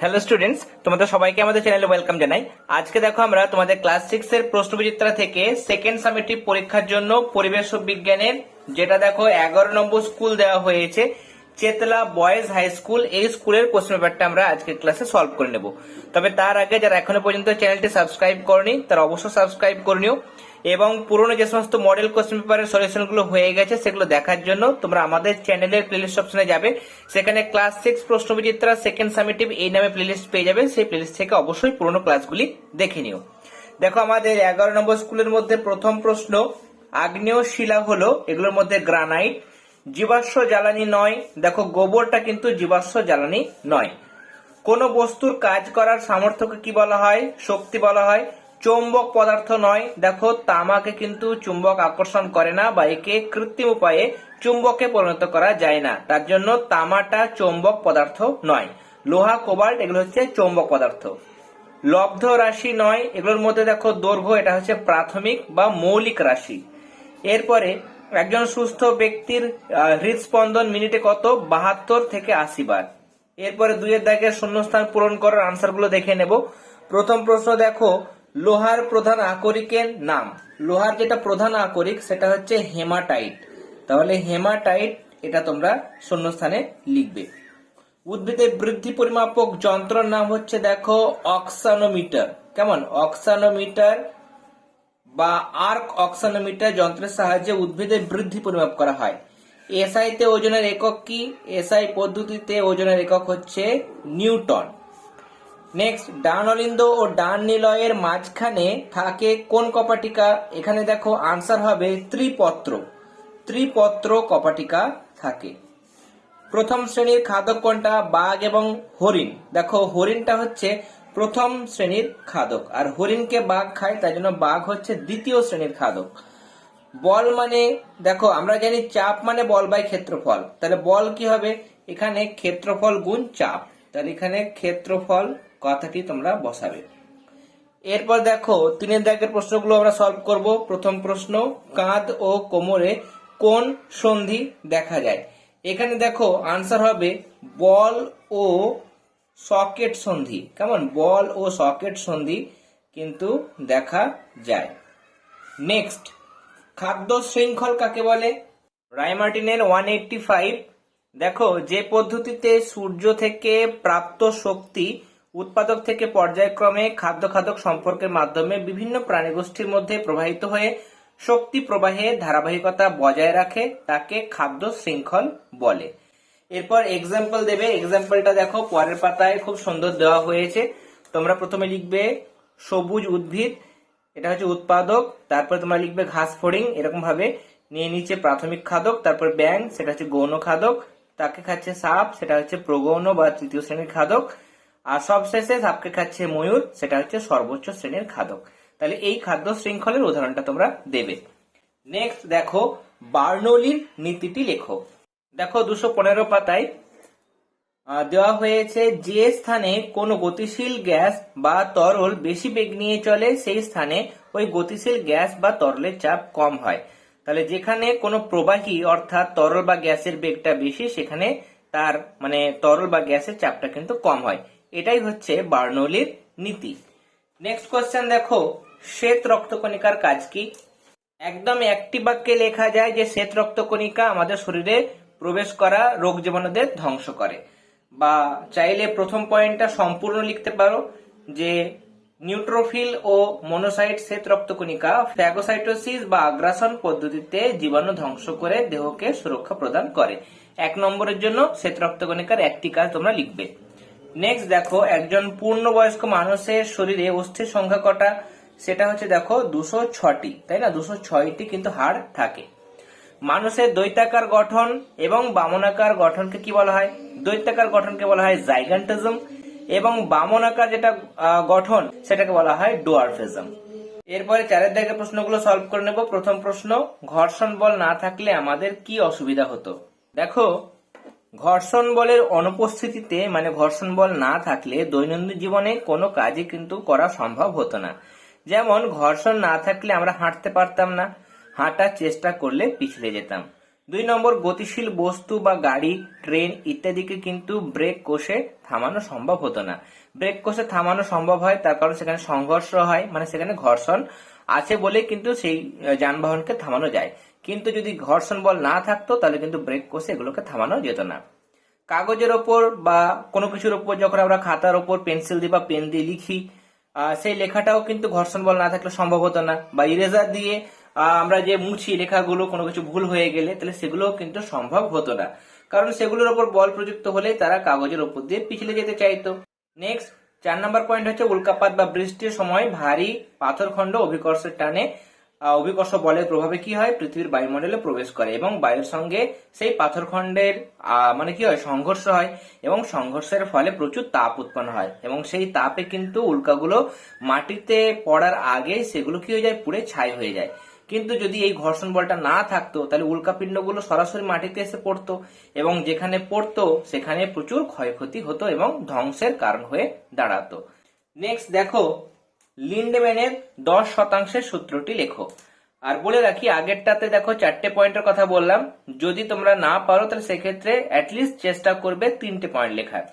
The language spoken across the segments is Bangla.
হ্যালো স্টুডেন্টস তোমাদের সবাইকে আমাদের চ্যানেলে ওয়েলকাম জানাই। আজকে দেখো আমরা তোমাদের ক্লাস সিক্স এর প্রশ্নবিচিত্রা থেকে সেকেন্ড সামেটিভ পরীক্ষার জন্য পরিবেশ বিজ্ঞানের যেটা দেখো এগারো নম্বর স্কুল দেওয়া হয়েছে। চেতলা বয়েজ হাই স্কুল, এই স্কুলের কোশ্চেন পেপারটা আমরা আজকে ক্লাসে সলভ করে নেব। তবে তার আগে যারা এখনও পর্যন্ত চ্যানেলটি সাবস্ক্রাইব করনি, তারা অবশ্যই সাবস্ক্রাইব করে নিও। এবং পুরনো যে সমস্ত মডেল কোশ্চেন পেপারের সলিউশনগুলো হয়ে গেছে, সেগুলো দেখার জন্য তোমরা আমাদের চ্যানেলের প্লেলিস্ট অপশনে যাবে। সেখানে class six Proshnobichitra second summative এই নামে প্লেলিস্ট পেয়ে যাবে। সেই প্লেলিস্ট থেকে অবশ্যই পুরনো ক্লাসগুলি দেখে নিও। দেখো, আমাদের এগারো নম্বর স্কুলের মধ্যে প্রথম প্রশ্ন, আগ্নেয় শিলা হলো, এগুলোর মধ্যে গ্রানাইট জীবাশ্ম জ্বালানি নয়। দেখো, গোবরটা কিন্তু জীবাশ্ম জ্বালানি নয়। কোন বস্তুর কাজ করার সামর্থ্যকে কি বলা হয়? শক্তি বলা হয়। চৌম্বক পদার্থ নয়। দেখো, তামাকে কিন্তু চুম্বক আকর্ষণ করে না বা একে কৃত্রিম উপায়ে চুম্বকে পরিণত করা যায় না। তার জন্য তামাটা চৌম্বক পদার্থ নয়। লোহা, কোবাল্ট, এগুলো হচ্ছে চৌম্বক পদার্থ। লব্ধ রাশি নয়। এগুলোর মধ্যে দেখো, দৈর্ঘ্য, এটা হচ্ছে প্রাথমিক বা মৌলিক রাশি। এরপরে একজন সুস্থ ব্যক্তির হৃদস্পন্দন মিনিটে কত? বাহাত্তর থেকে আশি বার। এরপরে দুইয়ের দাগের শূন্যস্থান পূরণ করার আনসারগুলো দেখে নেব। প্রথম প্রশ্ন দেখো, লোহার প্রধান আকরিকের নাম। লোহার যেটা প্রধান আকরিক, সেটা হচ্ছে হেমাটাইট। তাহলে হেমাটাইট, এটা তোমরা শূন্যস্থানে লিখবে। উদ্ভিদের বৃদ্ধি পরিমাপক যন্ত্রের নাম হচ্ছে দেখো, অক্সানোমিটার। কেমন? অক্সানোমিটার বা আর্ক অক্সানোমিটার যন্ত্রের সাহায্যে উদ্ভিদের বৃদ্ধি পরিমাপ করা হয়। এসআই তে ওজনের একক কি? এসআই পদ্ধতিতে ওজনের একক হচ্ছে নিউটন। নেক্সট ডান অলিন্দ ও ডান নিলয়ের মাঝখানে থাকে কোন কপাটিকা? এখানে দেখো আনসার হবে ত্রিপত্র। ত্রিপত্র কপাটিকা থাকে। প্রথম শ্রেণির খাদক কোনটা? বাঘ এবং হরিণ। দেখো হরিণটা হচ্ছে প্রথম শ্রেণির খাদক। আর হরিণকে বাঘ খায়, তাই জন্য বাঘ হচ্ছে দ্বিতীয় শ্রেণির খাদক। বল মানে দেখো, আমরা জানি চাপ মানে বল বাই ক্ষেত্রফল। তাহলে বল কি হবে? এখানে ক্ষেত্রফল গুণ চাপ। তাহলে এখানে ক্ষেত্রফল কথাটি তোমরা বসাবে। এরপর দেখো, তিনের দাগের প্রশ্নগুলো আমরা সলভ করব। প্রথম প্রশ্ন, কাঁধ ও কোমরে কোন সন্ধি দেখা যায়? এখানে দেখো আনসার হবে বল ও সকেট সন্ধি। কেমন? বল ও সকেট সন্ধি কিন্তু দেখা যায়। নেক্সট খাদ্য শৃঙ্খল কাকে বলে? রায়মার্টিনের ওয়ান এইটটি ফাইভ। দেখো, যে পদ্ধতিতে সূর্য থেকে প্রাপ্ত শক্তি উৎপাদক থেকে পর্যায়ক্রমে খাদ্য খাদক সম্পর্কের মাধ্যমে বিভিন্ন প্রাণীগোষ্ঠীর মধ্যে প্রবাহিত হয়ে শক্তি প্রবাহে ধারাবাহিকতা বজায় রাখে, তাকে খাদ্য শৃঙ্খল বলে। এরপর এক্সাম্পল দেবে। এক্সাম্পলটা দেখো, পরের পাতায় খুব সুন্দর দেওয়া হয়েছে। তোমরা প্রথমে লিখবে সবুজ উদ্ভিদ, এটা হচ্ছে উৎপাদক, তারপর তোমরা লিখবে ঘাস ফড়িং, এরকম ভাবে। নিয়ে নিচে প্রাথমিক খাদক, তারপর ব্যাং সেটা হচ্ছে গৌণ খাদক, তাকে খাচ্ছে সাপ, সেটা হচ্ছে প্রগৌণ বা তৃতীয় শ্রেণির খাদক। আর সবশেষে সাপকে খাচ্ছে ময়ূর, সেটা হচ্ছে সর্বোচ্চ শ্রেণির খাদক। তাহলে এই খাদ্য শৃঙ্খলের উদাহরণটা তোমরা দেবে। নেক্সট দেখো, বার্নৌলির নীতিটি লেখো। দেখো দুশো পনেরো পাতায় দেওয়া হয়েছে যে স্থানে কোনো গতিশীল গ্যাস বা তরল বেশি বেগ নিয়ে চলে, সেই স্থানে ওই গতিশীল গ্যাস বা তরলের চাপ কম হয়। তাহলে যেখানে কোনো প্রবাহী অর্থাৎ তরল বা গ্যাসের বেগটা বেশি, সেখানে তার মানে তরল বা গ্যাসের চাপটা কিন্তু কম হয়। এটাই হচ্ছে বার্নৌলির নীতি। নেক্সট কোশ্চেন দেখো, শ্বেত রক্তকণিকার কাজ কি? একদম একটি বাক্যে লেখা যায় যে শ্বেত রক্তকণিকা আমাদের শরীরে প্রবেশ করা রোগ জীবাণুদের ধ্বংস করে। বা চাইলে প্রথম পয়েন্টটা সম্পূর্ণ লিখতে পারো যে নিউট্রোফিল ও মনোসাইট শ্বেত রক্তকণিকা ফ্যাগোসাইটোসিস বা আগ্রাসন পদ্ধতিতে জীবাণু ধ্বংস করে দেহকে সুরক্ষা প্রদান করে। এক নম্বরের জন্য শ্বেত রক্তকণিকার একটি কাজ তোমরা লিখবে। নেক্সট দেখো, একজন পূর্ণবয়স্ক মানুষের শরীরে অস্থির সংখ্যা কটা? সেটা হচ্ছে দেখো দুশো ছটি তাই না? দুশো ছয়টি কিন্তু হাড় থাকে। মানুষের দৈত্যাকার গঠন এবং বামনাকার গঠনকে কি বলা হয়? দৈত্যাকার গঠনকে বলা হয় জাইগান্টিজম এবং বামনাকার যেটা গঠন সেটাকে বলা হয় ডোয়ারফিজম। এরপরে চারের দাগে প্রশ্নগুলো সলভ করে নেব। প্রথম প্রশ্ন, ঘর্ষণ বল না থাকলে আমাদের কি অসুবিধা হতো? দেখো, ঘর্ষণ বলের অনুপস্থিতিতে মানে ঘর্ষণ বল না থাকলে দৈনন্দিন জীবনে কোনো কাজই কিন্তু করা সম্ভব হতো না। যেমন, ঘর্ষণ না থাকলে আমরা হাঁটতে পারতাম না। হাঁটার চেষ্টা করলে পিছলে যেতাম। দুই নম্বর, গতিশীল বস্তু বা গাড়ি, ট্রেন ইত্যাদিকে কিন্তু ব্রেক কষে থামানো সম্ভব হতো না। ব্রেক কষে থামানো সম্ভব হয় তার কারণ সেখানে সংঘর্ষ হয় মানে সেখানে ঘর্ষণ আছে বলে কিন্তু সেই যানবাহনকে থামানো যায়। কিন্তু যদি ঘর্ষণ বল না থাকতো, তাহলে কিন্তু ব্রেক কষে এগুলোকে থামানো যেত না। কাগজের ওপর বা কোনো কিছুর ওপর যখন আমরা খাতার ওপর পেন্সিল দিয়ে বা পেন দিয়ে লিখি সেই লেখাটাও কিন্তু ঘর্ষণ বল না থাকলে সম্ভব হতো না। বা ইরেজার দিয়ে আমরা যে মুছি লেখাগুলো, কোনো কিছু ভুল হয়ে গেলে, তাহলে সেগুলোও কিন্তু সম্ভব হতো না। কারণ সেগুলোর ওপর বল প্রযুক্ত হলে তারা কাগজের ওপর দিয়ে পিছলে যেতে চাইতো। নেক্সট চার নম্বর পয়েন্ট হচ্ছে উল্কাপাত বা বৃষ্টির সময় ভারী পাথরখণ্ড অভিকর্ষের টানে অভিকর্ষ বলের প্রভাবে কি হয়? পৃথিবীর বায়ুমণ্ডলে প্রবেশ করে এবং বায়ুর সঙ্গে সেই পাথরখণ্ডের মানে কি হয়? সংঘর্ষ হয় এবং সংঘর্ষের ফলে প্রচুর তাপ উৎপন্ন হয়। এবং সেই তাপে কিন্তু উল্কাগুলো মাটিতে পড়ার আগে সেগুলো কি হয়ে যায়? পুড়ে ছাই হয়ে যায়। কিন্তু যদি এই ঘর্ষণ বলটা না থাকতো, তাহলে উল্কাপিণ্ডগুলো সরাসরি মাটিতে এসে পড়তো এবং যেখানে পড়তো, সেখানে প্রচুর ক্ষয়ক্ষতি হতো এবং ধ্বংসের কারণ হয়ে দাঁড়াতো। নেক্সট দেখো লিন্ডম্যানের দশ শতাংশের সূত্রটি লেখো। আর বলে রাখি, আগেরটাতে দেখো চারটে পয়েন্টের কথা বললাম। যদি তোমরা না পারো, তাহলে সেক্ষেত্রে চেষ্টা করবে তিনটে পয়েন্ট লেখার।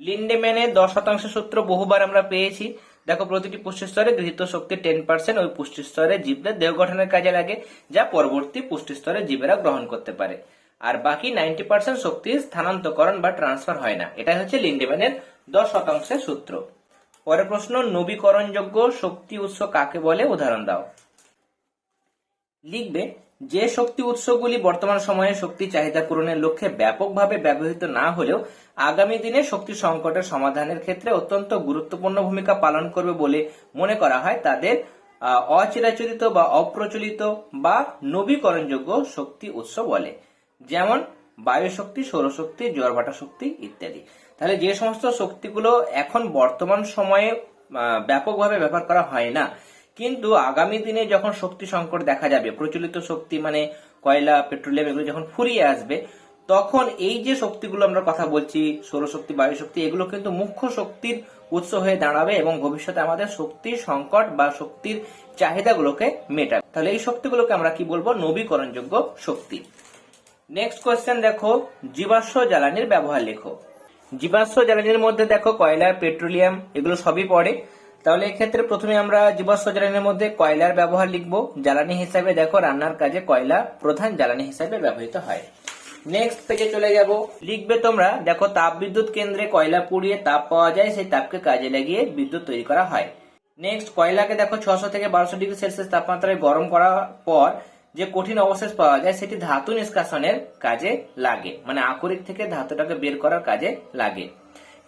লিন্ডেম্যানের দশ শতাংশ সূত্র বহুবার আমরা পেয়েছি। দেখো, প্রতিটি পুষ্টিস্তরে গৃহীত শক্তি টেন পার্সেন্ট ওই পুষ্টিস্তরে জীবদের দেহ গঠনের কাজে লাগে, যা পরবর্তী পুষ্টিস্তরে জীবেরা গ্রহণ করতে পারে। আর বাকি নাইনটি পার্সেন্ট শক্তি স্থানান্তকরণ বা ট্রান্সফার হয় না। এটাই হচ্ছে লিন্ডেম্যানের দশ শতাংশের সূত্র। পরের প্রশ্ন, নবীকরণযোগ্য শক্তি উৎস কাকে বলে? উদাহরণ দাও। লিখবে যে শক্তি উৎসগুলি বর্তমান সময়ে শক্তি চাহিদা পূরণের লক্ষ্যে ব্যাপকভাবে ব্যবহৃত না হলেও আগামী দিনে শক্তি সংকটের সমাধানের ক্ষেত্রে অত্যন্ত গুরুত্বপূর্ণ ভূমিকা পালন করবে বলে মনে করা হয়। তাদের অচিরাচরিত বা অপ্রচলিত বা নবীকরণযোগ্য শক্তি উৎস বলে, যেমন বায়ু শক্তি সৌরশক্তি, জোয়ারভাটা শক্তি ইত্যাদি। তাহলে যে সমস্ত শক্তিগুলো এখন বর্তমান সময়ে ব্যাপকভাবে ব্যবহার করা হয় না কিন্তু আগামী দিনে যখন শক্তি সংকট দেখা যাবে, প্রচলিত শক্তি মানে কয়লা, পেট্রোলিয়াম এগুলো যখন ফুরিয়ে আসবে, তখন এই যে শক্তিগুলো আমরা কথা বলছি, সৌরশক্তি বায়ু শক্তি এগুলো কিন্তু মুখ্য শক্তির উৎস হয়ে দাঁড়াবে এবং ভবিষ্যতে আমাদের শক্তির সংকট বা শক্তির চাহিদাগুলোকে মেটাবে। তাহলে এই শক্তিগুলোকে আমরা কি বলব? নবীকরণযোগ্য শক্তি। নেক্সট কোয়েশ্চেন দেখো, জীবাশ্ম জ্বালানির ব্যবহার লেখো। জীবাশ্ম জ্বালানির মধ্যে দেখো কয়লা, পেট্রোলিয়াম, এগুলো সবই পড়ে। তাহলে এক্ষেত্রে প্রথমে আমরা জীবাশ্ম জ্বালানির মধ্যে কয়লার ব্যবহার লিখব। জ্বালানি হিসাবে দেখো রান্নার কাজে কয়লা প্রধান জ্বালানি হিসাবে ব্যবহৃত হয়। নেক্সট পেজে চলে যাব। লিখবে তোমরা, দেখো তাপ বিদ্যুৎ কেন্দ্রে কয়লা পুড়িয়ে তাপ পাওয়া যায়, সেই তাপকে কাজে লাগিয়ে বিদ্যুৎ তৈরি করা হয়। নেক্সট কয়লাকে দেখো ছশো থেকে বারোশো ডিগ্রি সেলসিয়াস তাপমাত্রায় গরম করার পর যে কঠিন অবশেষ পাওয়া যায়, সেটি ধাতু নিষ্কাশনের কাজে লাগে। মানে আকরিক থেকে ধাতুটাকে বের করার কাজে লাগে।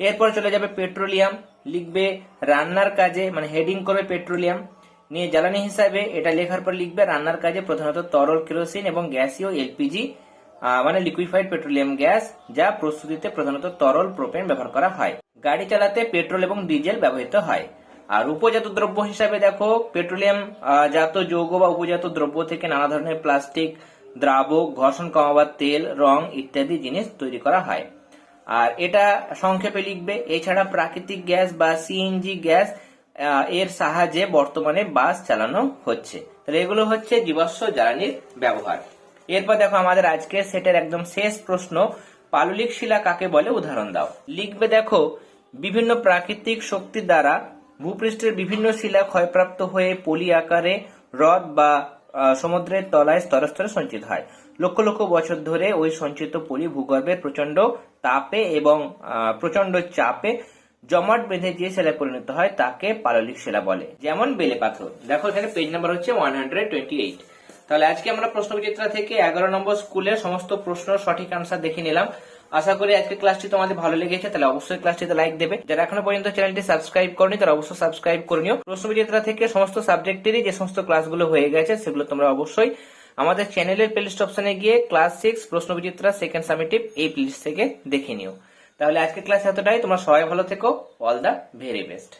এরপর চলে যাবে পেট্রোলিয়াম, লিখবে রান্নার কাজে মানে হেডিং করবে পেট্রোলিয়াম। নিয়ে জ্বালানি হিসাবে এটা লেখার পর লিখবে রান্নার কাজে প্রধানত তরল কেরোসিন এবং গ্যাসীয় এলপিজি মানে লিকুইফাইড পেট্রোলিয়াম গ্যাস যা প্রস্তুতিতে প্রধানত তরল প্রোপেন ব্যবহার করা হয়। গাড়ি চালাতে পেট্রোল এবং ডিজেল ব্যবহৃত হয়। আর উপজাত দ্রব্য হিসাবে দেখো পেট্রোলিয়াম জাত, যৌগ বা উপজাত দ্রব্য থেকে নানা ধরনের প্লাস্টিক দ্রাবক, ঘর্ষণ কমাবার তেল, রং ইত্যাদি জিনিস তৈরি করা হয়। আর এটা সংক্ষেপে লিখবে, এছাড়া প্রাকৃতিক গ্যাস বা সিএনজি গ্যাস এর সাহায্যে বর্তমানে বাস চালানো হচ্ছে। তাহলে এগুলো হচ্ছে জীবাশ্ম জ্বালানির ব্যবহার। এরপর দেখো আমাদের আজকে সেটের একদম শেষ প্রশ্ন, পাললিক শিলা কাকে বলে? উদাহরণ দাও। লিখবে দেখো, বিভিন্ন প্রাকৃতিক শক্তির দ্বারা ভূপৃষ্ঠের বিভিন্ন শিলা ক্ষয়প্রাপ্ত হয়ে পলি আকারে হ্রদ বা সমুদ্রের তলায় স্তরে স্তরে সঞ্চিত হয়। লক্ষ লক্ষ বছর ধরে ওই সঞ্চিত পলি ভূগর্ভের প্রচণ্ড তাপে এবং প্রচণ্ড চাপে জমাট বেঁধে যে শিলায় পরিণত হয় তাকে পাললিক শিলা বলে। যেমন বেলে পাথর। দেখো এখানে পেজ নাম্বার হচ্ছে ওয়ান হান্ড্রেড টোয়েন্টি এইট তাহলে আজকে আমরা প্রশ্নবিচিত্রা থেকে এগারো নম্বর স্কুলের সমস্ত প্রশ্ন সঠিক আনসার দেখে নিলাম। আশা করি আজকে ক্লাসটি তোমাদের ভালো লেগেছে, তাহলে অবশ্যই ক্লাসটিতে লাইক দেবে। যারা এখনও পর্যন্ত চ্যানেলটি সাবস্ক্রাইব করনি, তারা অবশ্যই সাবস্ক্রাইব করে নিও। প্রশ্নবিচিত্রা থেকে সমস্ত সাবজেক্টেরই যে সমস্ত ক্লাসগুলো হয়ে গেছে, সেগুলো তোমরা অবশ্যই আমাদের চ্যানেলের প্লেলিস্ট অপশানে গিয়ে ক্লাস সিক্স প্রশ্ন বিচিত্রা সেকেন্ড সামিটিভ এই প্লেলিস্ট থেকে দেখে নিও। তাহলে আজকে ক্লাস এতটাই। তোমরা সবাই ভালো থেকো। All the very best